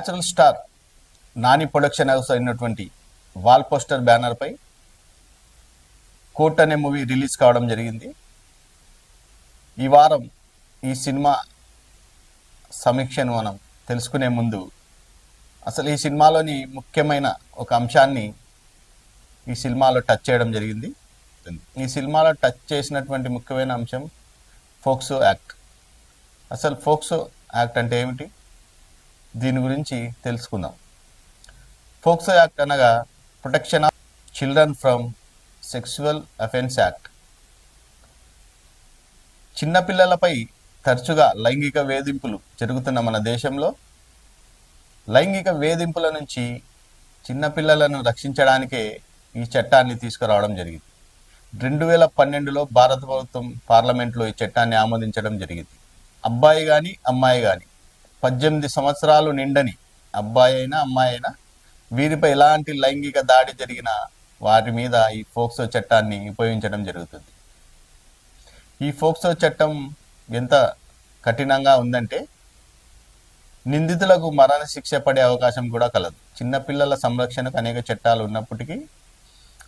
Natural star Nani production house అయినటువంటి wall poster బ్యానర్పై court అనే మూవీ రిలీజ్ కావడం జరిగింది. ఈ వారం ఈ సినిమా సమీక్షను మనం తెలుసుకునే ముందు అసలు ఈ సినిమాలోని ముఖ్యమైన ఒక అంశాన్ని ఈ సినిమాలో టచ్ చేయడం జరిగింది. ఈ సినిమాలో టచ్ చేసినటువంటి ముఖ్యమైన అంశం ఫోక్సో యాక్ట్. అసలు ఫోక్సో యాక్ట్ అంటే ఏమిటి? దీని గురించి తెలుసుకుందాం. ఫోక్సో యాక్ట్ అనగా protection of children from sexual offence act. చిన్నపిల్లలపై తరచుగా లైంగిక వేధింపులు జరుగుతున్న మన దేశంలో లైంగిక వేధింపుల నుంచి చిన్నపిల్లలను రక్షించడానికే ఈ చట్టాన్ని తీసుకురావడం జరిగింది. రెండు వేల పన్నెండులో భారత ప్రభుత్వం పార్లమెంట్లో ఈ చట్టాన్ని ఆమోదించడం జరిగింది. అబ్బాయి కానీ అమ్మాయి కానీ పద్దెనిమిది సంవత్సరాలు నిండని అబ్బాయి అయినా అమ్మాయి అయినా వీరిపై ఎలాంటి లైంగిక దాడి జరిగినా వారి మీద ఈ ఫోక్సో చట్టాన్ని ఉపయోగించడం జరుగుతుంది. ఈ ఫోక్సో చట్టం ఎంత కఠినంగా ఉందంటే నిందితులకు మరణ శిక్ష పడే అవకాశం కూడా కలదు. చిన్నపిల్లల సంరక్షణకు అనేక చట్టాలు ఉన్నప్పటికీ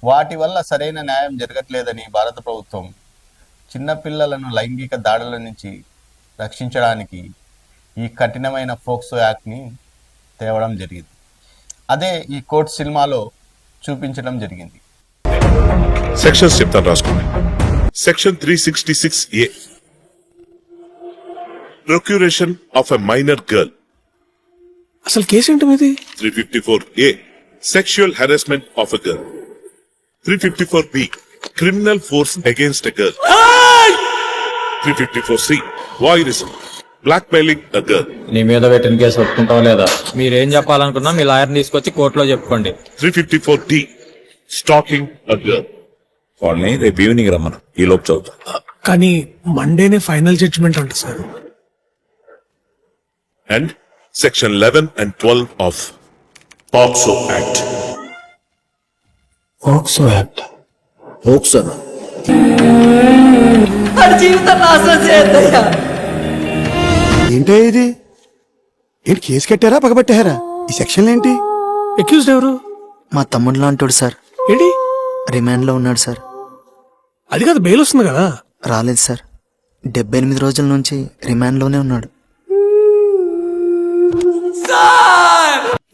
వాటి వల్ల సరైన న్యాయం జరగట్లేదని భారత ప్రభుత్వం చిన్నపిల్లలను లైంగిక దాడుల నుంచి రక్షించడానికి ఈ కఠినమైన ఫోక్సో యాక్ట్ని తేవడం జరిగింది. అదే ఈ కోర్ట్ సినిమాలో చూపించడం జరిగింది. సెక్షన్స్ చెప్తాను రాసుకోండి. Section three sixty six A. Procuration of a minor girl. అసలు కేసు ఏంటి మీది? Three fifty four A. Sexual harassment of a girl. Three fifty four B. Criminal force against a girl. Three fifty four C. Voyeurism blackmailing నీ మీద పెట్టిన case ఒప్పుకుంటావా లేదా? మీరేం చెప్పాలనుకున్నా మీ లాయర్ని తీసుకొచ్చి కోర్టులో చెప్పుకోండి. Three fifty four D stalking వాళ్ళని రేపు ఈవినింగ్ రమ్మను. ఈ లోపు చదువుతా. కానీ మండేనే ఫైనల్ జడ్జిమెంట్ అంట sir. And section 11 and 12 of POCSO Act. POCSO act వాడి జీవితం నాశనం చేయొద్దయ్యా ఏంటే ఇది? ఏంటి కేసు కట్టారా? పగబట్టారా? ఈ సెక్షన్ ఏంటి? అక్యూజ్డ్ ఎవరు? మా తమ్ముడు లాంటోడు సార్. ఏంటి? రిమాండ్లో ఉన్నాడు సార్. అది కాదు బెయిల్ వస్తుంది కదా? రాలేదు సార్. డెబ్బై ఎనిమిది రోజుల నుంచి రిమాండ్లోనే ఉన్నాడు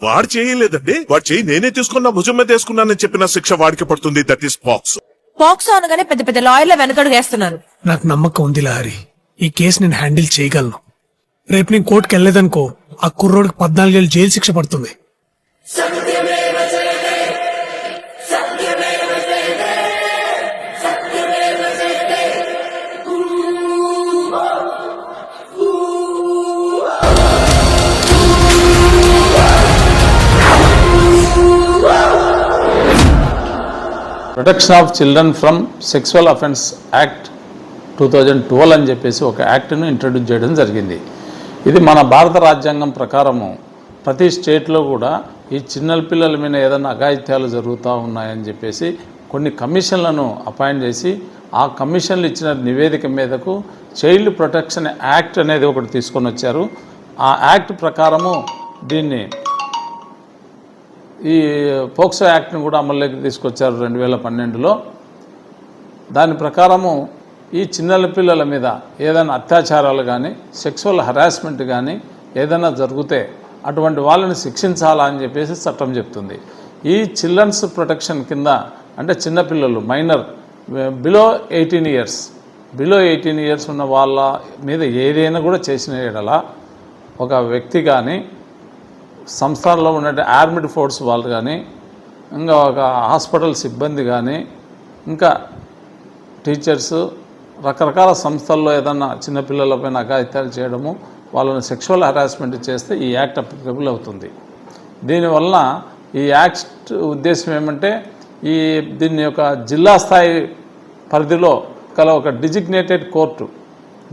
వాడు చేయలేదండి వాడు చేయి నేనే తీసుకున్నా భుజం మీద వేసుకున్నానని చెప్పిన శిక్ష వాడికి పడుతుంది. దట్ ఈస్ పాక్స్ పాక్స్ అనగానే పెద్ద పెద్ద లాయర్ల వెనకడుగు వేస్తున్నారు. నాకు నమ్మకం ఉంది లహరి ఈ కేసు నేను హ్యాండిల్ చేయగలను. రేపు నేను కోర్టుకి వెళ్ళలేదనుకో ఆ కుర్రోడికి పద్నాలుగేళ్ళు జైలు శిక్ష పడుతుంది. Protection of children from sexual offence act two thousand twelve అని చెప్పేసి ఒక యాక్ట్ను ఇంట్రడ్యూస్ చేయడం జరిగింది. ఇది మన భారత రాజ్యాంగం ప్రకారము ప్రతి స్టేట్లో కూడా ఈ చిన్న పిల్లల మీద ఏదైనా అఘాయిత్యాలు జరుగుతూ ఉన్నాయని చెప్పేసి కొన్ని కమిషన్లను అపాయింట్ చేసి ఆ కమిషన్లు ఇచ్చిన నివేదిక మీదకు చైల్డ్ ప్రొటెక్షన్ యాక్ట్ అనేది ఒకటి తీసుకొని వచ్చారు. ఆ యాక్ట్ ప్రకారము దీన్ని ఈ పోక్సో యాక్ట్ని కూడా అమల్లోకి తీసుకొచ్చారు రెండు వేల పన్నెండులో. దాని ప్రకారము ఈ చిన్నల పిల్లల మీద ఏదైనా అత్యాచారాలు కానీ సెక్సువల్ హరాస్మెంట్ కానీ ఏదైనా జరిగితే అటువంటి వాళ్ళని శిక్షించాలా అని చెప్పేసి చట్టం చెప్తుంది. ఈ చిల్డ్రన్స్ ప్రొటెక్షన్ కింద అంటే చిన్నపిల్లలు minor below eighteen years below eighteen years ఉన్న వాళ్ళ మీద ఏదైనా కూడా చేసిన ఎడల ఒక వ్యక్తి కానీ సంస్థల్లో ఉన్న ఆర్మీడ్ ఫోర్స్ వాళ్ళు కానీ ఇంకా ఒక హాస్పిటల్ సిబ్బంది కానీ ఇంకా టీచర్స్ రకరకాల సంస్థల్లో ఏదన్నా చిన్నపిల్లలపైన అఘాయిత్యాలు చేయడము వాళ్ళని సెక్షువల్ హరాస్మెంట్ చేస్తే ఈ యాక్ట్ అప్లికబుల్ అవుతుంది. దీనివల్ల ఈ యాక్ట్ ఉద్దేశం ఏమంటే ఈ దీన్ని యొక్క జిల్లా స్థాయి పరిధిలో కల ఒక డిజిగ్నేటెడ్ కోర్టు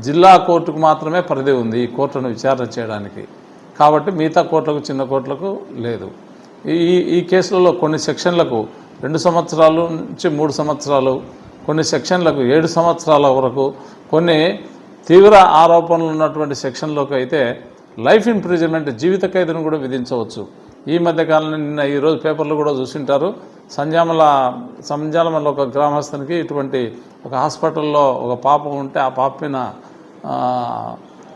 జిల్లా కోర్టుకు మాత్రమే పరిధి ఉంది ఈ కోర్టును విచారణ చేయడానికి. కాబట్టి మిగతా కోర్టులకు చిన్న కోర్టులకు లేదు. ఈ ఈ కేసులలో కొన్ని సెక్షన్లకు రెండు సంవత్సరాలు నుంచి మూడు సంవత్సరాలు కొన్ని సెక్షన్లకు ఏడు సంవత్సరాల వరకు కొన్ని తీవ్ర ఆరోపణలు ఉన్నటువంటి సెక్షన్లోకి అయితే లైఫ్ ఇంప్రిజన్మెంట్ జీవిత ఖైదును కూడా విధించవచ్చు. ఈ మధ్య కాలంలో నిన్న ఈరోజు పేపర్లు కూడా చూసింటారు. సంజామల సంజామల ఒక గ్రామస్తునికి ఇటువంటి ఒక హాస్పిటల్లో ఒక పాప ఉంటే ఆ పాప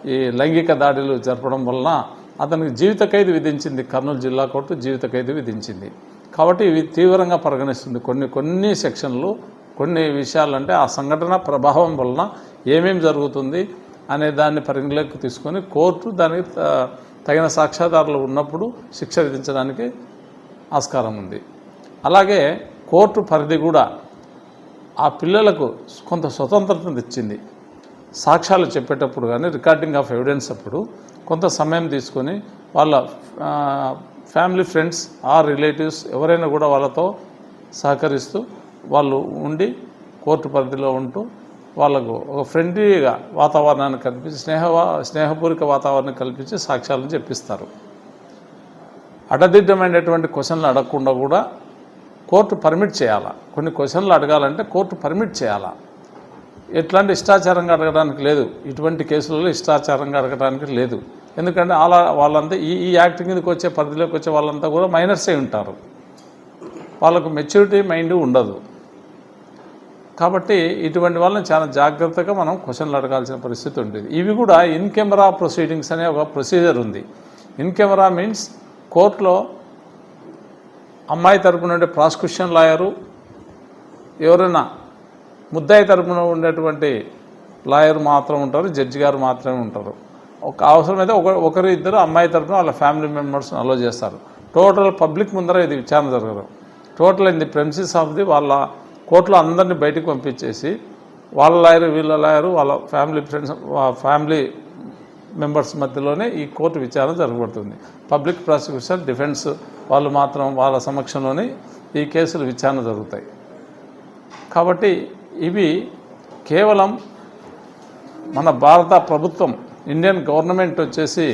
ఈ లైంగిక దాడులు జరపడం వలన అతనికి జీవిత ఖైదు విధించింది. కర్నూలు జిల్లా కోర్టు జీవిత ఖైదు విధించింది. కాబట్టి ఇవి తీవ్రంగా పరిగణిస్తుంది. కొన్ని కొన్ని సెక్షన్లు కొన్ని విషయాలు అంటే ఆ సంఘటన ప్రభావం వలన ఏమేమి జరుగుతుంది అనే దాన్ని పరిగణలోకి తీసుకొని కోర్టు దానికి త- తగిన సాక్ష్యాధారాలు ఉన్నప్పుడు శిక్ష విధించడానికి ఆస్కారం ఉంది. అలాగే కోర్టు పరిధి కూడా ఆ పిల్లలకు కొంత స్వతంత్రతను ఇచ్చింది సాక్ష్యాలు చెప్పేటప్పుడు కానీ రికార్డింగ్ ఆఫ్ ఎవిడెన్స్ అప్పుడు కొంత సమయం తీసుకొని వాళ్ళ ఫ్యామిలీ ఫ్రెండ్స్ ఆర్ రిలేటివ్స్ ఎవరైనా కూడా వాళ్ళతో సహకరిస్తూ వాళ్ళు ఉండి కోర్టు పరిధిలో ఉంటూ వాళ్ళకు ఒక ఫ్రెండ్లీగా వాతావరణాన్ని కల్పించి స్నేహ స్నేహపూరిక వాతావరణం కల్పించి సాక్ష్యాలను చెప్పిస్తారు. అడదిడ్డమైనటువంటి క్వశ్చన్లు అడగకుండా కూడా కోర్టు పర్మిట్ చేయాలా? కొన్ని క్వశ్చన్లు అడగాలంటే కోర్టు పర్మిట్ చేయాలా? ఎట్లాంటి ఇష్టాచారంగా అడగడానికి లేదు. ఇటువంటి కేసులలో ఇష్టాచారంగా అడగడానికి లేదు. ఎందుకంటే అలా వాళ్ళంతా ఈ ఈ యాక్ట్ కిందకి వచ్చే పరిధిలోకి వచ్చే వాళ్ళంతా కూడా మైనర్స్ ఉంటారు. వాళ్ళకు మెచ్యూరిటీ మైండ్ ఉండదు. కాబట్టి ఇటువంటి వాళ్ళని చాలా జాగ్రత్తగా మనం క్వశ్చన్లు అడగాల్సిన పరిస్థితి ఉంటుంది ఇవి కూడా ఇన్ కెమెరా ప్రొసీడింగ్స్ అనే ఒక ప్రొసీజర్ ఉంది. ఇన్ కెమెరా మీన్స్ కోర్టులో అమ్మాయి తరపున ఉండే ప్రాసిక్యూషన్ లాయరు ఎవరైనా ముద్దాయి తరపున ఉండేటువంటి లాయర్ మాత్రం ఉంటారు జడ్జి గారు మాత్రమే ఉంటారు. ఒక అవసరమైతే ఒక ఒకరు ఇద్దరు అమ్మాయి తరపున వాళ్ళ ఫ్యామిలీ మెంబర్స్ని అలో చేస్తారు. టోటల్ పబ్లిక్ ముందర ఇది విచారణ జరగదు. Total in the premises of the వాళ్ళ కోర్టులో అందరినీ బయటకు పంపించేసి వాళ్ళ లాయర్ వీళ్ళ లాయరు వాళ్ళ ఫ్యామిలీ ఫ్రెండ్స్ ఫ్యామిలీ మెంబర్స్ మధ్యలోనే ఈ కోర్టు విచారణ జరగబడుతుంది. పబ్లిక్ ప్రాసిక్యూషన్ డిఫెన్స్ వాళ్ళు మాత్రం వాళ్ళ సమక్షంలోనే ఈ కేసులు విచారణ జరుగుతాయి. కాబట్టి ఇవి కేవలం మన భారత ప్రభుత్వం ఇండియన్ గవర్నమెంట్ వచ్చేసి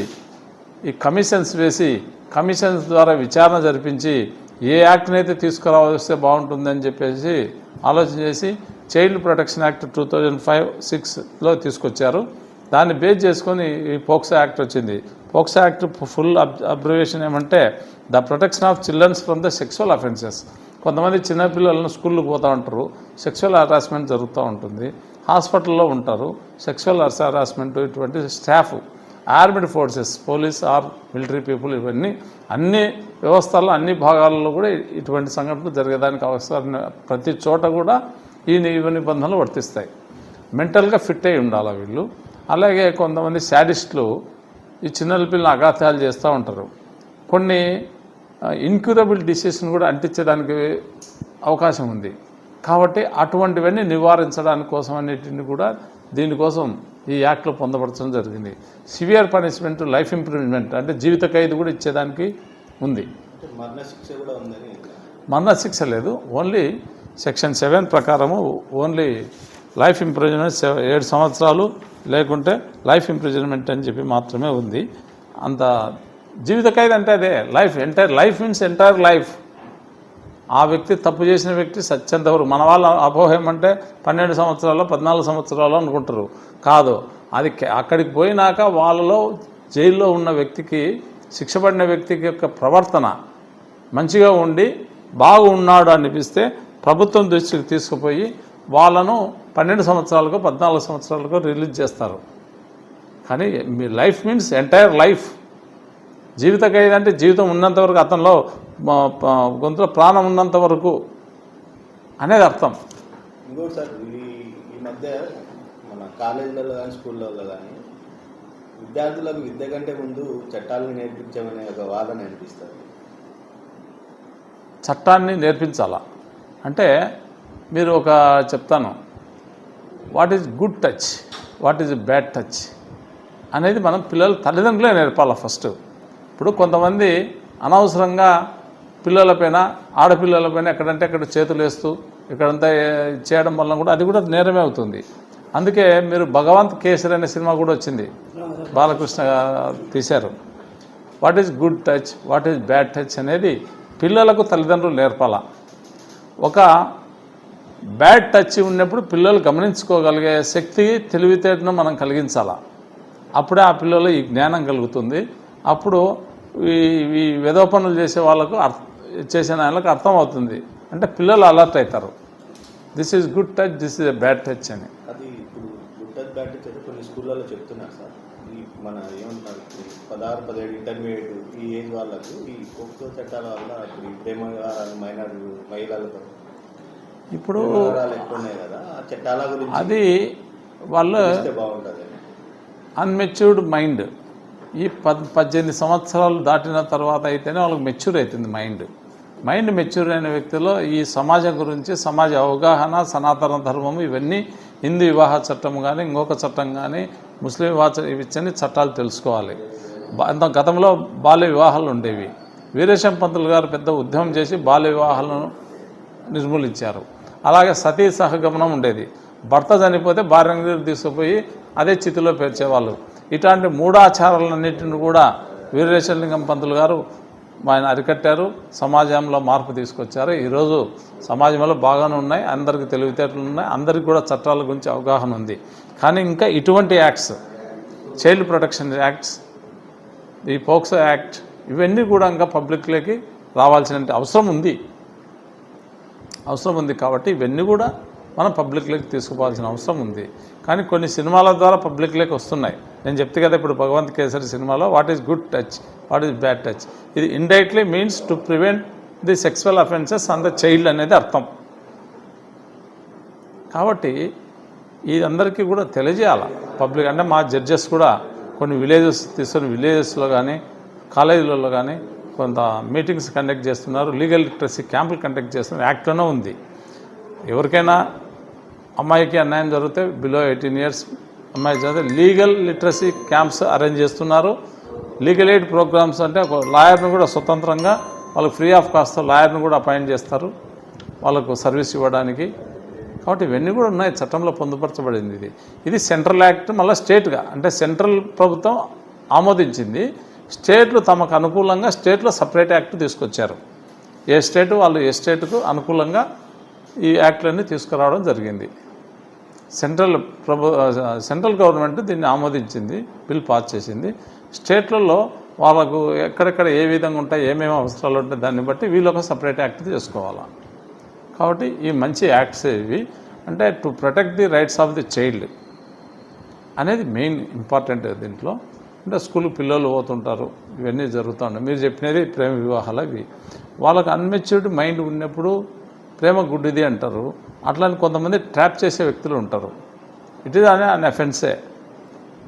ఈ కమిషన్స్ వేసి కమిషన్స్ ద్వారా విచారణ జరిపించి ఏ యాక్ట్ని అయితే తీసుకురావస్తే బాగుంటుందని చెప్పేసి ఆలోచన చేసి child protection act two thousand five సిక్స్లో తీసుకొచ్చారు. దాన్ని బేస్ చేసుకొని ఈ పోక్సో యాక్ట్ వచ్చింది. పోక్సో యాక్ట్ ఫుల్ అబ్జర్వేషన్ ఏమంటే the protection of childrens from the sexual offences. కొంతమంది చిన్నపిల్లలను స్కూల్కి పోతూ ఉంటారు. సెక్సువల్ హరాస్మెంట్ జరుగుతూ ఉంటుంది. హాస్పిటల్లో ఉంటారు. సెక్సువల్ హరాస్మెంట్ ఇటువంటి staff armed forces police or military people ఇవన్నీ అన్ని వ్యవస్థల్లో అన్ని భాగాల్లో కూడా ఇటువంటి సంఘటనలు జరిగేదానికి అవసరం. ప్రతి చోట కూడా ఈ నియమ నిబంధనలు వర్తిస్తాయి. మెంటల్గా ఫిట్ అయి ఉండాలి వీళ్ళు? అలాగే కొంతమంది శాడిస్టులు ఈ చిన్నపిల్లలు పిల్లలు చేస్తూ ఉంటారు. కొన్ని ఇన్క్యూరబుల్ డిసీజ్ని కూడా అంటించడానికి అవకాశం ఉంది. కాబట్టి అటువంటివన్నీ నివారించడానికి కోసం అన్నిటిని కూడా దీనికోసం ఈ యాక్ట్లో పొందపరచడం జరిగింది. సివియర్ పనిష్మెంట్ లైఫ్ ఇంప్రూవ్మెంట్ అంటే జీవిత ఖైదు కూడా ఇచ్చేదానికి ఉంది. మరణ శిక్ష లేదు. ఓన్లీ సెక్షన్ సెవెన్ ప్రకారము ఓన్లీ లైఫ్ ఇంప్రిజన్మెంట్ ఏడు సంవత్సరాలు లేకుంటే లైఫ్ ఇంప్రిజన్మెంట్ అని చెప్పి మాత్రమే ఉంది. అంత జీవిత ఖైదు అంటే అదే. Life entire life means entire life. ఆ వ్యక్తి తప్పు చేసిన వ్యక్తి సత్యంత వరకు మన వాళ్ళ అపోహ ఏమంటే పన్నెండు సంవత్సరాలు పద్నాలుగు సంవత్సరాలు అనుకుంటారు. కాదు. అది అక్కడికి పోయినాక వాళ్ళలో జైల్లో ఉన్న వ్యక్తికి శిక్ష పడిన వ్యక్తికి యొక్క ప్రవర్తన మంచిగా ఉండి బాగున్నాడు అనిపిస్తే ప్రభుత్వం దృష్టికి తీసుకుపోయి వాళ్ళను పన్నెండు సంవత్సరాలకు పద్నాలుగు సంవత్సరాలకు రిలీజ్ చేస్తారు. కానీ మీ లైఫ్ మీన్స్ ఎంటైర్ లైఫ్. జీవిత ఖైదు అంటే జీవితం ఉన్నంత వరకు అతనిలో గొంతులో ప్రాణం ఉన్నంత వరకు అనేది అర్థం. ఇంకోటి సార్ ఈ మధ్య మన కాలేజీలలో కానీ స్కూళ్ళలో కానీ విద్యార్థులకు విద్య కంటే ముందు చట్టాలను నేర్పించమనే ఒక వాదన అనిపిస్తుంది చట్టాన్ని నేర్పించాలా? అంటే మీరు ఒక చెప్తాను. What is good touch? What is bad touch? అనేది మనం పిల్లలు తల్లిదండ్రులే నేర్పాలి ఫస్ట్. ఇప్పుడు కొంతమంది అనవసరంగా పిల్లలపైన ఆడపిల్లలపైన ఎక్కడంటే అక్కడ చేతులు వేస్తూ ఇక్కడంతా చేయడం వల్ల కూడా అది కూడా నేరమే అవుతుంది. అందుకే మీరు భగవంత్ కేసరి అనే సినిమా కూడా వచ్చింది. బాలకృష్ణ తీశారు. What is good touch what is bad touch అనేది పిల్లలకు తల్లిదండ్రులు నేర్పాల. ఒక బ్యాడ్ టచ్ ఉన్నప్పుడు పిల్లలు గమనించుకోగలిగే శక్తి తెలివితేటను మనం కలిగించాలా. అప్పుడే ఆ పిల్లలు ఈ జ్ఞానం కలుగుతుంది. అప్పుడు ఈ ఈ వెదోపనులు చేసే వాళ్ళకు చేసిన వాళ్ళకి అర్థం అవుతుంది అంటే పిల్లలు అలర్ట్ అవుతారు. This is good touch this is bad touch అని. అది ఇప్పుడు గుడ్ టచ్ బ్యాడ్ టచ్ అయితే కొన్ని స్కూళ్ళలో చెప్తున్నారు సార్. ఈ మన ఏమంటున్నారు ఈ పదహారు పదిహేడు ఇంటర్మీడియట్ ఈ ఏజ్ వాళ్ళకు ఈ పోక్సో చట్టాల వల్ల ఇప్పుడు ఈ ప్రేమ వ్యవహారాలు మైనర్ మహిళలతో ఇప్పుడు అది వాళ్ళు అన్మెచ్యూర్డ్ మైండ్ ఈ పద్ పద్దెనిమిది సంవత్సరాలు దాటిన తర్వాత అయితేనే వాళ్ళకి మెచ్యూర్ అవుతుంది మైండ్ మైండ్ మెచ్యూర్ అయిన వ్యక్తిలో ఈ సమాజం గురించి సమాజ అవగాహన సనాతన ధర్మము ఇవన్నీ హిందూ వివాహ చట్టం కానీ ఇంకొక చట్టం కానీ ముస్లిం వివాహ చ- ఇవి ఇచ్చని చట్టాలు తెలుసుకోవాలి. అంత గతంలో బాల్య వివాహాలు ఉండేవి. వీరేశం పంతులు గారు పెద్ద ఉద్యమం చేసి బాల్య వివాహాలను నిర్మూలించారు. అలాగే సతీ సహగమనం ఉండేది. భర్త చనిపోతే భార్య తీసుకుపోయి అదే చితిలో పేర్చేవాళ్ళు. ఇట్లాంటి మూఢాచారాలన్నింటిని కూడా వీరరేశలింగం పంతులు గారు ఆయన అరికట్టారు. సమాజంలో మార్పు తీసుకొచ్చారు. ఈరోజు సమాజంలో బాగానే ఉన్నాయి. అందరికీ తెలివితేటలు ఉన్నాయి. అందరికీ కూడా చట్టాల గురించి అవగాహన ఉంది. కానీ ఇంకా ఇటువంటి యాక్ట్స్ చైల్డ్ ప్రొటెక్షన్ యాక్ట్స్ ఈ పోక్సో యాక్ట్ ఇవన్నీ కూడా ఇంకా పబ్లిక్లోకి రావాల్సిన అవసరం ఉంది. అవసరం ఉంది కాబట్టి ఇవన్నీ కూడా మనం పబ్లిక్లోకి తీసుకుపోవాల్సిన అవసరం ఉంది. కానీ కొన్ని సినిమాల ద్వారా పబ్లిక్లోకి వస్తున్నాయి. నేను చెప్తే కదా ఇప్పుడు భగవంత్ కేసరి సినిమాలో what is good touch what is bad touch ఇది indirectly means to prevent the sexual offences on the child అనేది అర్థం. కాబట్టి ఇది అందరికీ కూడా తెలియజేయాలి. పబ్లిక్ అంటే మా జడ్జెస్ కూడా కొన్ని విలేజెస్ తీసుకొని విలేజెస్లో కానీ కాలేజీలలో కానీ కొంత మీటింగ్స్ కండక్ట్ చేస్తున్నారు. లీగల్ లిటరసీ క్యాంపులు కండక్ట్ చేస్తున్నారు. యాక్ట్లోనే ఉంది. ఎవరికైనా అమ్మాయికి అన్యాయం జరిగితే బిలో ఎయిటీన్ ఇయర్స్ అమ్మాయి జరిగితే లీగల్ లిటరసీ క్యాంప్స్ అరేంజ్ చేస్తున్నారు. లీగల్ ఎయిడ్ ప్రోగ్రామ్స్ అంటే ఒక లాయర్ను కూడా స్వతంత్రంగా వాళ్ళకి ఫ్రీ ఆఫ్ కాస్ట్ లాయర్ను కూడా అపాయింట్ చేస్తారు. వాళ్ళకు సర్వీస్ ఇవ్వడానికి. కాబట్టి ఇవన్నీ కూడా ఉన్నాయి. చట్టంలో పొందుపరచబడింది ఇది. ఇది సెంట్రల్ యాక్ట్ మళ్ళీ స్టేట్గా అంటే సెంట్రల్ ప్రభుత్వం ఆమోదించింది. స్టేట్లు తమకు అనుకూలంగా స్టేట్లో సపరేట్ యాక్ట్ తీసుకొచ్చారు. ఏ స్టేట్ వాళ్ళు ఏ స్టేట్కు అనుకూలంగా ఈ యాక్ట్లన్నీ తీసుకురావడం జరిగింది. సెంట్రల్ ప్రభు సెంట్రల్ గవర్నమెంట్ దీన్ని ఆమోదించింది బిల్ పాస్ చేసింది. స్టేట్లలో వాళ్ళకు ఎక్కడెక్కడ ఏ విధంగా ఉంటాయి ఏమేమి అవసరాలు ఉంటాయి దాన్ని బట్టి వీళ్ళు ఒక సపరేట్ యాక్ట్ చేసుకోవాలా. కాబట్టి ఈ మంచి యాక్ట్స్ ఇవి అంటే to protect the rights of the child అనేది మెయిన్ ఇంపార్టెంట్ దీంట్లో. అంటే స్కూల్ పిల్లలు పోతుంటారు ఇవన్నీ జరుగుతుంటాయి మీరు చెప్పినది ప్రేమ వివాహాలు అవి. వాళ్ళకు అన్మెచ్యూర్డ్ మైండ్ ఉన్నప్పుడు ప్రేమ గుడ్డిది అంటారు. అట్లానే కొంతమంది ట్రాప్ చేసే వ్యక్తులు ఉంటారు. ఇట్ ఈజ్ అనే అన్ అఫెన్సే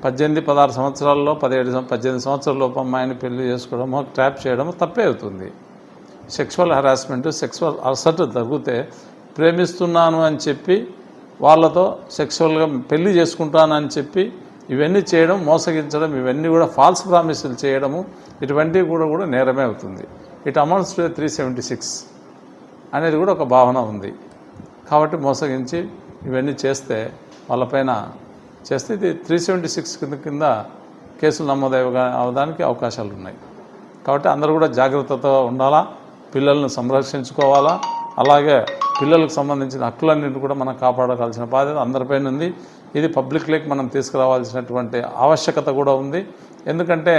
పద్దెనిమిది పదహారు సంవత్సరాల్లో పదిహేడు పద్దెనిమిది సంవత్సరాల లోపు అమ్మాయిని పెళ్ళి చేసుకోవడమో ట్రాప్ చేయడమో తప్పే అవుతుంది. సెక్సువల్ హరాస్మెంట్ సెక్సువల్ అసట్ తగ్గితే ప్రేమిస్తున్నాను అని చెప్పి వాళ్ళతో సెక్సువల్గా పెళ్ళి చేసుకుంటానని చెప్పి ఇవన్నీ చేయడం మోసగించడం ఇవన్నీ కూడా ఫాల్స్ ప్రామిసులు చేయడము ఇటువంటివి కూడా కూడా నేరమే అవుతుంది. It amounts to three seventy six అనేది కూడా ఒక భావన ఉంది. కాబట్టి మోసగించి ఇవన్నీ చేస్తే వాళ్ళపైన చేస్తే ఇది త్రీ సెవెంటీ సిక్స్ కింద కింద కేసులు నమోదు అవడానికి అవకాశాలు ఉన్నాయి. కాబట్టి అందరూ కూడా జాగ్రత్తతో ఉండాలా పిల్లలను సంరక్షించుకోవాలా అలాగే పిల్లలకు సంబంధించిన హక్కులన్నింటినీ కూడా మనం కాపాడవలసిన బాధ్యత అందరిపైన ఉంది. ఇది పబ్లిక్లోకి మనం తీసుకురావాల్సినటువంటి ఆవశ్యకత కూడా ఉంది. ఎందుకంటే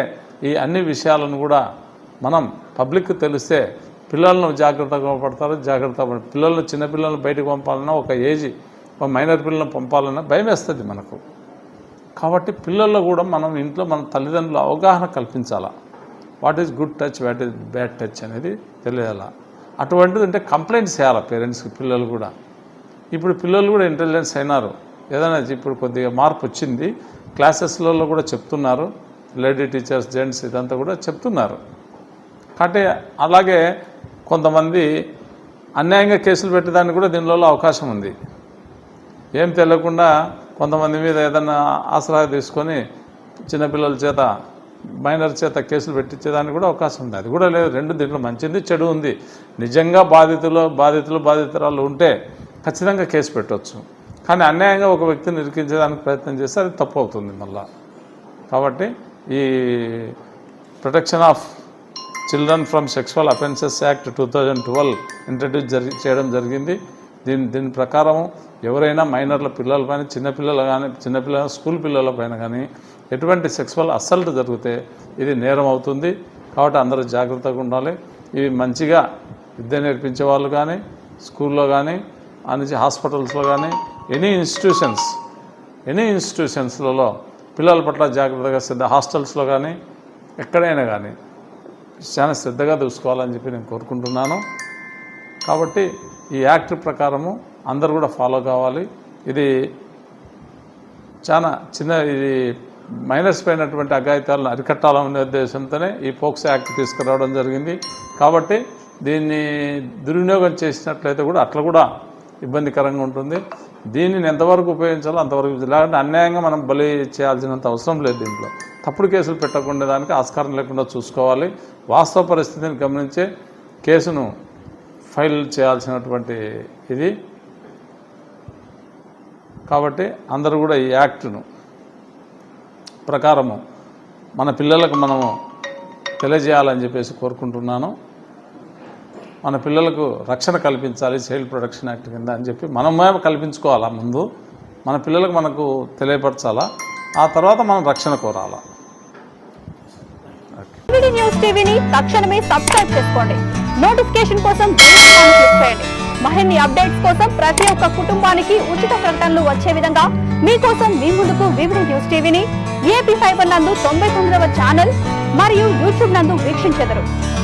ఈ అన్ని విషయాలను కూడా మనం పబ్లిక్ తెలిస్తే పిల్లలను జాగ్రత్తగా పడతారు జాగ్రత్త పిల్లలను చిన్నపిల్లలను బయటకు పంపాలన్నా ఒక ఏజ్ ఒక మైనర్ పిల్లలను పంపాలన్నా భయం వేస్తుంది మనకు. కాబట్టి పిల్లల్లో కూడా మనం ఇంట్లో మన తల్లిదండ్రులు అవగాహన కల్పించాలా. What is good touch what is bad touch అనేది తెలియాలా. అటువంటిది అంటే కంప్లైంట్స్ చేయాలి పేరెంట్స్కి పిల్లలు కూడా. ఇప్పుడు పిల్లలు కూడా ఇంటెలిజెన్స్ అయినారు. ఏదైనా ఇప్పుడు కొద్దిగా మార్పు వచ్చింది క్లాసెస్లలో కూడా చెప్తున్నారు లేడీ టీచర్స్ జెంట్స్ ఇదంతా కూడా చెప్తున్నారు. కాబట్టి అలాగే కొంతమంది అన్యాయంగా కేసులు పెట్టేదానికి కూడా దీనిలో అవకాశం ఉంది. ఏం తెలియకుండా కొంతమంది మీద ఏదైనా ఆసరా తీసుకొని చిన్నపిల్లల చేత మైనర్ చేత కేసులు పెట్టించేదానికి కూడా అవకాశం ఉంది. అది కూడా లేదు. రెండు దీంట్లో మంచిది చెడు ఉంది. నిజంగా బాధితులు బాధితులు బాధితురాలు ఉంటే ఖచ్చితంగా కేసు పెట్టవచ్చు కానీ అన్యాయంగా ఒక వ్యక్తిని ఇరికించేదానికి ప్రయత్నం చేస్తే అది తప్పు అవుతుంది మళ్ళా. కాబట్టి ఈ protection of children from sexual offences act two thousand twelve introduce జరి చేయడం జరిగింది. దీని దీని ప్రకారం ఎవరైనా మైనర్ల పిల్లల పైన చిన్నపిల్లలు కానీ చిన్నపిల్లల స్కూల్ పిల్లల పైన కానీ ఎటువంటి సెక్సువల్ అసల్ట్ జరిగితే ఇది నేరం అవుతుంది. కాబట్టి అందరూ జాగ్రత్తగా ఉండాలి. ఇవి మంచిగా విద్య నేర్పించే వాళ్ళు కానీ స్కూల్లో కానీ అని హాస్పిటల్స్లో కానీ ఎనీ ఇన్స్టిట్యూషన్స్ ఎనీ ఇన్స్టిట్యూషన్స్లలో పిల్లల పట్ల జాగ్రత్తగా శ్రద్ధ హాస్టల్స్లో కానీ ఎక్కడైనా కానీ చాలా శ్రద్ధగా చూసుకోవాలని చెప్పి నేను కోరుకుంటున్నాను. కాబట్టి ఈ యాక్ట్ ప్రకారము అందరు కూడా ఫాలో కావాలి. ఇది చాలా చిన్న ఇది మైనస్ పైనటువంటి అఘాయితాలను అరికట్టాలనే ఉద్దేశంతోనే ఈ ఫోక్స్ యాక్ట్ తీసుకురావడం జరిగింది. కాబట్టి దీన్ని దుర్వినియోగం చేసినట్లయితే కూడా అట్లా కూడా ఇబ్బందికరంగా ఉంటుంది. దీనిని ఎంతవరకు ఉపయోగించాలో అంతవరకు లేకుంటే అన్యాయంగా మనం బలి చేయాల్సినంత అవసరం లేదు దీంట్లో. తప్పుడు కేసులు పెట్టకుండా దానికి ఆస్కారం లేకుండా చూసుకోవాలి. వాస్తవ పరిస్థితిని గమనించే కేసును ఫైల్ చేయాల్సినటువంటి ఇది. కాబట్టి అందరూ కూడా ఈ యాక్ట్ను ప్రకారము మన పిల్లలకు మనము తెలియజేయాలని చెప్పేసి కోరుకుంటున్నాను. మన పిల్లలకు రక్షణ కల్పించాలి చైల్డ్ ప్రొటెక్షన్ యాక్ట్ కింద అని చెప్పి మనమే కల్పించుకోవాలా ముందు? మన పిల్లలకు మనకు తెలియపరచాలా? ఆ తర్వాత మనం రక్షణ కోరాలా? న్యూస్ టీవీని తక్షణమే సబ్స్క్రైబ్ చేసుకోండి. నోటిఫికేషన్ కోసం క్లిక్ చేయండి. మరిన్ని అప్డేట్స్ కోసం ప్రతి ఒక్క కుటుంబానికి ఉచిత ప్రకటనలు వచ్చే విధంగా మీకోసం మీ ముందుకు వివిధ న్యూస్ టీవీని ఏపీ ఫైబర్ నందు తొంభై తొమ్మిదవ ఛానల్ మరియు యూట్యూబ్ నందు వీక్షించెదరు.